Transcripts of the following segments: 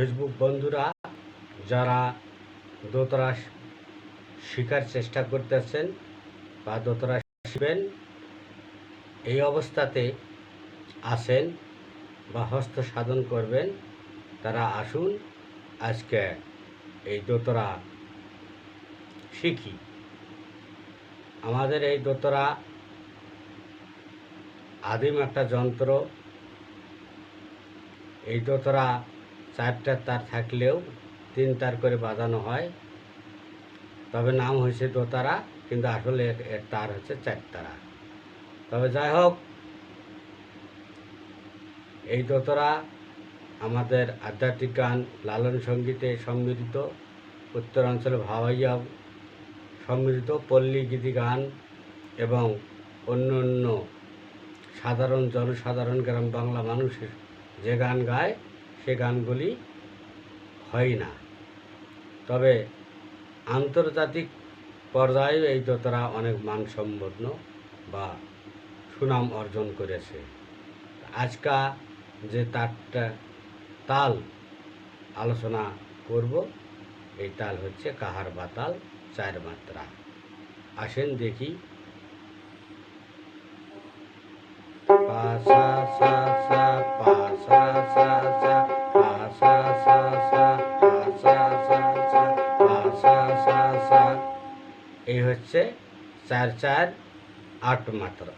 Facebook বন্ধুরা, যারা দোতরা শেখার চেষ্টা করতেছেন বা দোতরা শিখবেন এই অবস্থাতে আসেন বা হস্ত সাধন করবেন, তারা আসুন আজকে এই দোতরা শিখি। আমাদের এই দোতরা আদিম একটা যন্ত্র। এই দোতরা চারটা তার থাকলেও তিন তার করে বাজানো হয়। তবে নাম হয়েছে দোতারা, কিন্তু আসলে এর- তার হচ্ছে চারতারা। তবে যাই হোক, এই দোতারা আমাদের আধ্যাত্মিক গান লালন সঙ্গীতে সম্মিলিত, উত্তরাঞ্চলে ভাওয়াইয়া সম্মিলিত, পল্লী গীতি গান এবং অন্য অন্য সাধারণ জনসাধারণ গ্রাম বাংলা মানুষের যে গান গায় সে গানগুলি হয় না। তবে আন্তর্জাতিক পর্যায়ে এই দোতরা অনেক মানসম্পন্ন বা সুনাম অর্জন করেছে। আজকা যে তারটা, তাল আলোচনা করব, এই তাল হচ্ছে কাহার বাতাল চার মাত্রা। আসেন দেখি। পা, সা সা সা, পা, সা সা সা এই হচ্ছে চার চার আট মাত্রা।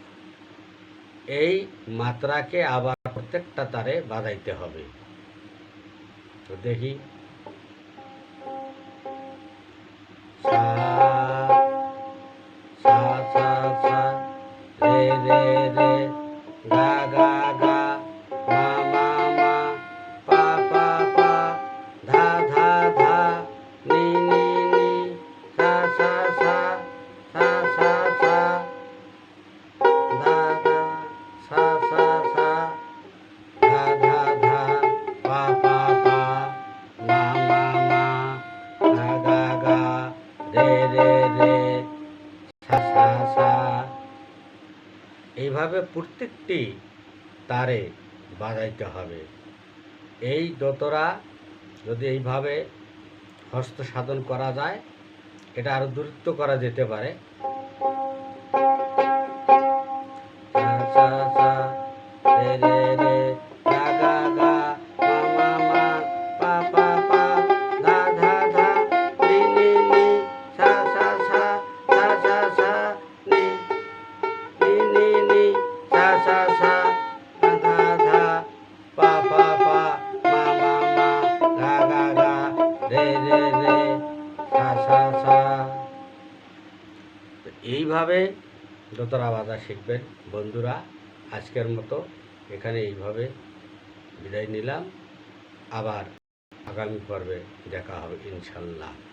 এই মাত্রাকে আবার প্রত্যেকটা তারে বাজাইতে হবে। তো দেখি। সা সা সা, রে রে এইভাবে প্রত্যেকটি তারে বাজাইতে হবে। এই দোতরা যদি এইভাবে হস্ত সাধন করা যায়, এটা আরও দূরত্ব করা যেতে পারে। রে রে। এইভাবে দোতরা বাজা শিখবেন, বন্ধুরা, আজকের মতো এখানে এইভাবে বিদায় নিলাম। আবার আগামী পর্বে দেখা হবে, ইনশাল্লাহ।